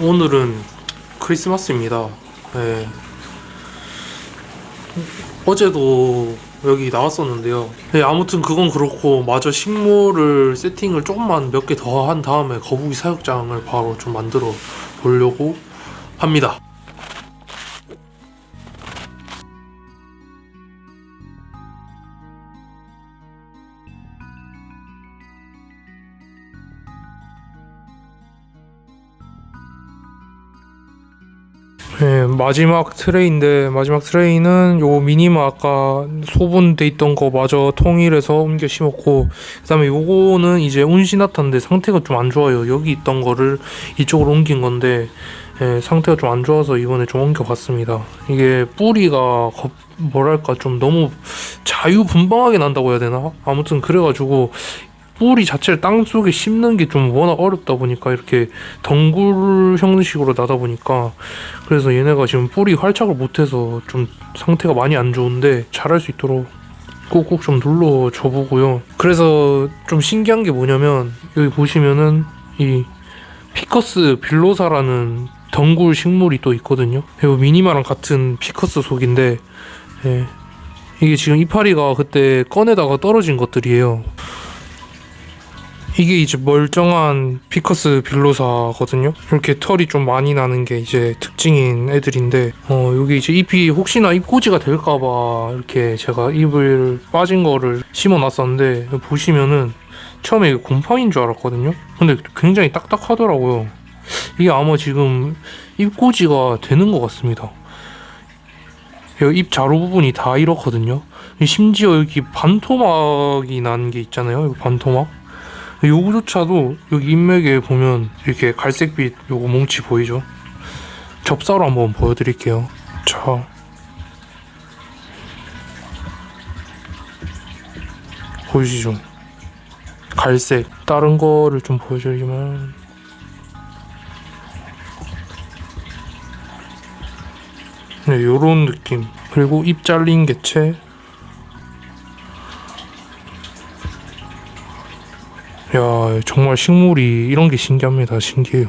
오늘은 크리스마스입니다. 네. 어제도 여기 나왔었는데요. 네, 아무튼 그건 그렇고 마저 식물을 세팅을 조금만 몇 개 더 한 다음에 거북이 사육장을 바로 좀 만들어 보려고 합니다. 네, 마지막 트레이인데 마지막 트레이는 요 미니마 아까 소분돼 있던 거 마저 통일해서 옮겨 심었고 그다음에 요거는 이제 운시나타인데 상태가 좀 안 좋아요. 여기 있던 거를 이쪽으로 옮긴 건데 예, 상태가 좀 안 좋아서 이번에 좀 옮겨봤습니다. 이게 뿌리가 거- 뭐랄까 좀 너무 자유분방하게 난다고 해야 되나? 아무튼 그래가지고 뿌리 자체를 땅 속에 심는 게 좀 워낙 어렵다 보니까 이렇게 덩굴 형식으로 나다 보니까 그래서 얘네가 지금 뿌리 활착을 못해서 좀 상태가 많이 안 좋은데 잘할 수 있도록 꾹꾹 좀 눌러 줘 보고요. 그래서 좀 신기한 게 뭐냐면 여기 보시면은 이 피커스 빌로사라는 덩굴 식물이 또 있거든요. 이 미니마랑 같은 피커스 속인데 예. 이게 지금 이파리가 그때 꺼내다가 떨어진 것들이에요. 이게 이제 멀쩡한 피커스 빌로사거든요. 이렇게 털이 좀 많이 나는 게 이제 특징인 애들인데, 어, 여기 이제 잎이 혹시나 잎꽂이가 될까봐 이렇게 제가 잎을 빠진 거를 심어 놨었는데, 보시면은 처음에 이게 곰팡이인 줄 알았거든요. 근데 굉장히 딱딱하더라고요. 이게 아마 지금 잎꽂이가 되는 것 같습니다. 잎 자루 부분이 다 이렇거든요. 심지어 여기 반토막이 난 게 있잖아요. 반토막. 요거조차도 여기 인맥에 보면 이렇게 갈색빛 요거 뭉치 보이죠? 접사로 한번 보여드릴게요. 자. 보이시죠? 갈색. 다른 거를 좀 보여드리면. 네, 요런 느낌. 그리고 입 잘린 개체. 야, 정말 식물이 이런 게 신기합니다. 신기해요.